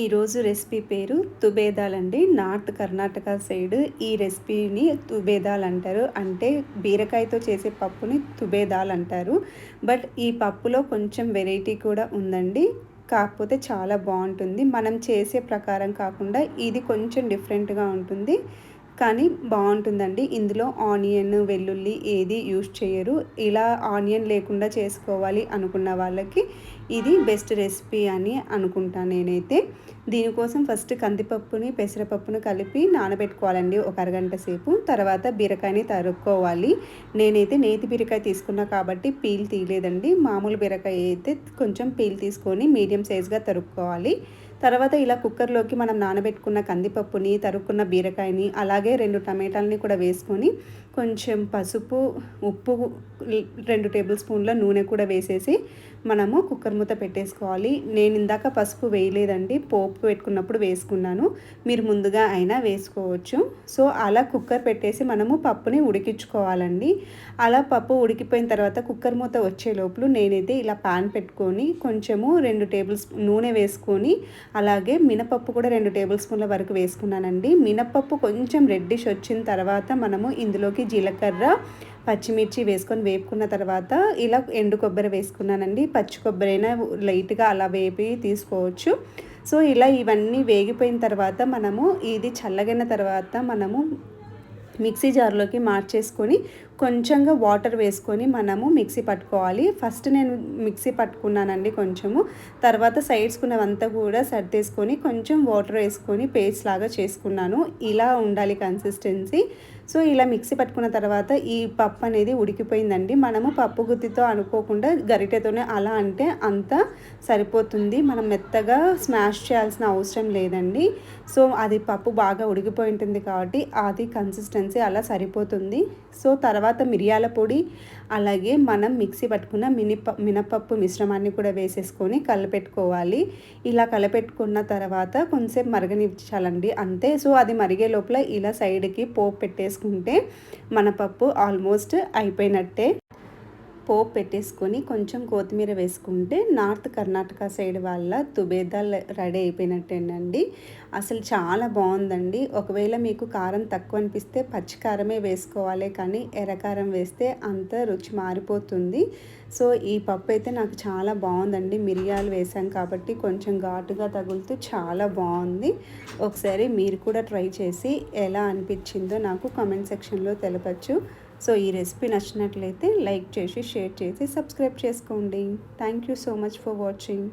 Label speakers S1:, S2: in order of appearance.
S1: ఈరోజు రెసిపీ పేరు తుబేదాలండి. North Karnataka side ఈ రెసిపీని తుబేదాలు అంటారు అంటే బీరకాయతో చేసే పప్పుని తుబేదాలు అంటారు బట్ ఈ పప్పులో కొంచెం వెరైటీ కూడా ఉందండి. కాకపోతే చాలా బాగుంటుంది. మనం చేసే ప్రకారం కాకుండా ఇది కొంచెం డిఫరెంట్గా ఉంటుంది. కానీ బాగుంటుందండి. ఇందులో ఆనియన్ వెల్లుల్లి ఏది యూజ్ చేయరు. ఇలా ఆనియన్ లేకుండా చేసుకోవాలి అనుకున్న వాళ్ళకి ఇది బెస్ట్ రెసిపీ అని అనుకుంటాను నేనైతే. దీనికోసం ఫస్ట్ కందిపప్పుని పెసరపప్పును కలిపి నానబెట్టుకోవాలండి ఒక అరగంట సేపు. తర్వాత బీరకాయని తరుక్కోవాలి. నేనైతే నేతి బీరకాయ తీసుకున్నా కాబట్టి పీల్ తీయలేదండి. మామూలు బీరకాయ అయితే కొంచెం పీల్ తీసుకొని మీడియం సైజ్గా తరుక్కోవాలి. తర్వాత ఇలా కుక్కర్లోకి మనం నానబెట్టుకున్న కందిపప్పుని తరుక్కున్న బీరకాయని అలాగే రెండు టమాటాలని కూడా వేసుకొని కొంచెం పసుపు ఉప్పు రెండు టేబుల్ స్పూన్ల నూనె కూడా వేసేసి మనము కుక్కర్ మూత పెట్టేసుకోవాలి. నేను ఇందాక పసుపు వేయలేదండి పోపు పెట్టుకున్నప్పుడు వేసుకున్నాను. మీరు ముందుగా అయినా వేసుకోవచ్చు. సో అలా కుక్కర్ పెట్టేసి మనము పప్పుని ఉడికించుకోవాలండి. అలా పప్పు ఉడికిపోయిన తర్వాత కుక్కర్ మూత వచ్చే లోపల నేనైతే ఇలా పాన్ పెట్టుకొని కొంచెము రెండు టేబుల్ నూనె వేసుకొని అలాగే మినపప్పు కూడా రెండు టేబుల్ స్పూన్ల వరకు వేసుకున్నానండి. మినపప్పు కొంచెం రెడ్డిష్ వచ్చిన తర్వాత మనము ఇందులోకి జీలకర్ర పచ్చిమిర్చి వేసుకొని వేపుకున్న తర్వాత ఇలా ఎండు కొబ్బరి వేసుకున్నానండి. పచ్చి కొబ్బరి అయినా లైట్గా అలా వేపి తీసుకోవచ్చు. సో ఇలా ఇవన్నీ వేగిపోయిన తర్వాత మనము ఇది చల్లగిన తర్వాత మనము మిక్సీ జార్లోకి మార్చేసుకొని కొంచెంగా వాటర్ వేసుకొని మనము మిక్సీ పట్టుకోవాలి. ఫస్ట్ నేను మిక్సీ పట్టుకున్నానండి కొంచెము. తర్వాత సైడ్స్కున్నవంతా కూడా సర్దేసుకొని కొంచెం వాటర్ వేసుకొని పేస్ట్ లాగా చేసుకున్నాను. ఇలా ఉండాలి కన్సిస్టెన్సీ. సో ఇలా మిక్సీ పట్టుకున్న తర్వాత ఈ పప్పు అనేది ఉడికిపోయిందండి. మనము పప్పు గుత్తితో అనుకోకుండా గరిటెతోనే అలా అంటే అంత సరిపోతుంది. మనం మెత్తగా స్మాష్ చేయాల్సిన అవసరం లేదండి. సో అది పప్పు బాగా ఉడికిపోయి ఉంటుంది కాబట్టి అది కన్సిస్టెన్సీ అలా సరిపోతుంది. సో తర్వాత తర్వాత మిరియాల పొడి అలాగే మనం మిక్సీ పట్టుకున్న మినిప మినపప్పు మిశ్రమాన్ని కూడా వేసేసుకొని కలపెట్టుకోవాలి. ఇలా కలపెట్టుకున్న తర్వాత కొంచెం మరగనిచ్చాలండి అంతే. సో అది మరిగే లోపల ఇలా సైడ్కి పోపు పెట్టేసుకుంటే మన పప్పు ఆల్మోస్ట్ అయిపోయినట్టే. పోపు పెట్టేసుకొని కొంచెం కొత్తిమీర వేసుకుంటే నార్త్ కర్ణాటక సైడ్ వాళ్ళ తుబేదాల్ రెడీ అయిపోయినట్టేనండి. అసలు చాలా బాగుందండి. ఒకవేళ మీకు కారం తక్కువ అనిపిస్తే పచ్చికారమే వేసుకోవాలి కానీ ఎర్రకారం వేస్తే అంత రుచి మారిపోతుంది. సో ఈ పప్పు అయితే నాకు చాలా బాగుందండి. మిరియాలు వేసాం కాబట్టి కొంచెం ఘాటుగా తగులుతూ చాలా బాగుంది. ఒకసారి మీరు కూడా ట్రై చేసి ఎలా అనిపించిందో నాకు కామెంట్ సెక్షన్లో తెలపచ్చు. సో ఈ రెసిపీ నచ్చినట్లయితే లైక్ చేసి షేర్ చేసి సబ్స్క్రైబ్ చేసుకోండి. Thank you so much for watching